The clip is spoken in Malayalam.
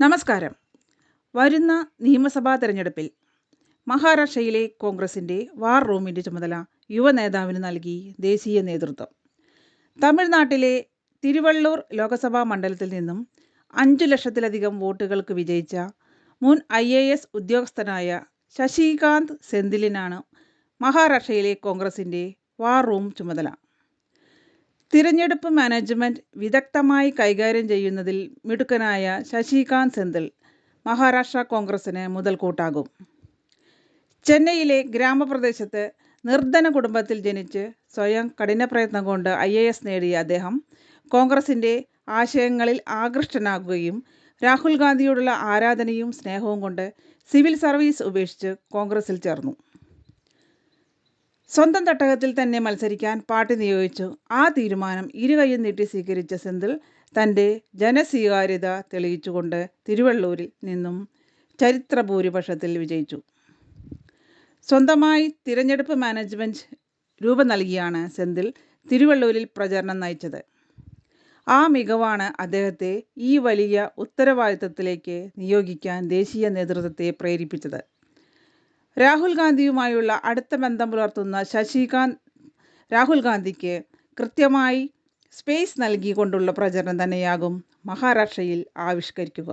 നമസ്കാരം. വരുന്ന നിയമസഭാ തെരഞ്ഞെടുപ്പിൽ മഹാരാഷ്ട്രയിലെ കോൺഗ്രസിന്റെ വാർ റൂമിന്റെ ചുമതല യുവ നേതാവിന് നൽകി ദേശീയ നേതൃത്വം. തമിഴ്നാട്ടിലെ തിരുവള്ളൂർ ലോക്സഭാ മണ്ഡലത്തിൽ നിന്നും അഞ്ചു ലക്ഷത്തിലധികം വോട്ടുകൾക്ക് വിജയിച്ച മുൻ ഐ എ എസ് ഉദ്യോഗസ്ഥനായ ശശികാന്ത് സെന്തിലിനാണ് മഹാരാഷ്ട്രയിലെ കോൺഗ്രസിന്റെ വാർ റൂം ചുമതല. തിരഞ്ഞെടുപ്പ് മാനേജ്മെന്റ് വിദഗ്ധമായി കൈകാര്യം ചെയ്യുന്നതിൽ മിടുക്കനായ ശശികാന്ത് സെന്തിൽ മഹാരാഷ്ട്ര കോൺഗ്രസിന് മുതൽക്കൂട്ടാകും. ചെന്നൈയിലെ ഗ്രാമപ്രദേശത്ത് നിർധന കുടുംബത്തിൽ ജനിച്ച് സ്വയം കഠിനപ്രയത്നം കൊണ്ട് ഐ എ എസ് നേടിയ അദ്ദേഹം കോൺഗ്രസിന്റെ ആശയങ്ങളിൽ ആകൃഷ്ടനാകുകയും രാഹുൽ ഗാന്ധിയോടുള്ള ആരാധനയും സ്നേഹവും കൊണ്ട് സിവിൽ സർവീസ് ഉപേക്ഷിച്ച് കോൺഗ്രസിൽ ചേർന്നു. സ്വന്തം തട്ടകത്തിൽ തന്നെ മത്സരിക്കാൻ പാർട്ടി നിയോഗിച്ചു. ആ തീരുമാനം ഇരുകൈയും നീട്ടി സ്വീകരിച്ച സെന്തിൽ തന്റെ ജനസ്വീകാര്യത തെളിയിച്ചുകൊണ്ട് തിരുവള്ളൂരിൽ നിന്നും ചരിത്ര ഭൂരിപക്ഷത്തിൽ വിജയിച്ചു. സ്വന്തമായി തിരഞ്ഞെടുപ്പ് മാനേജ്മെന്റ് രൂപം നൽകിയാണ് സെന്തിൽ തിരുവള്ളൂരിൽ പ്രചരണം നയിച്ചത്. ആ മികവാണ് അദ്ദേഹത്തെ ഈ വലിയ ഉത്തരവാദിത്തത്തിലേക്ക് നിയോഗിക്കാൻ ദേശീയ നേതൃത്വത്തെ പ്രേരിപ്പിച്ചത്. രാഹുൽ ഗാന്ധിയുമായുള്ള അടുത്ത ബന്ധം പുലർത്തുന്ന ശശികാന്ത് രാഹുൽ ഗാന്ധിക്ക് കൃത്യമായി സ്പേസ് നൽകിക്കൊണ്ടുള്ള പ്രചരണം തന്നെയാകും മഹാരാഷ്ട്രയിൽ ആവിഷ്കരിക്കുക.